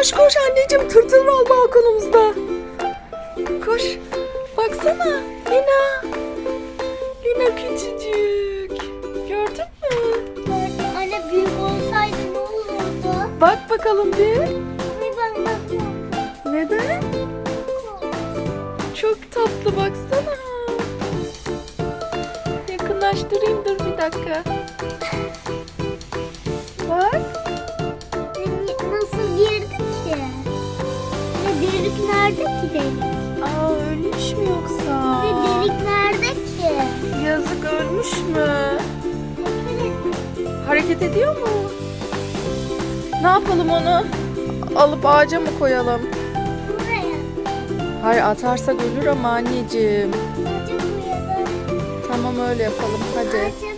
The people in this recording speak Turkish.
Koş koş anneciğim tırtıl var balkonumuzda. Koş. Baksana Lina. Lina küçücük. Gördün mü? Anne büyük olsaydı ne olurdu? Bak bakalım bir. Bir ben bakmam. Neden? Çok tatlı baksana. Yakınlaştırayım dur bir dakika. Ne delik nerede ki delik? Aa ölmüş mü yoksa? Ne delik nerede ki? Yazık ölmüş mü? Hareket ediyor mu? Ne yapalım onu? Alıp ağaca mı koyalım? Buraya. Hayır atarsak ölür ama anneciğim. Tamam öyle yapalım hadi. Ağaca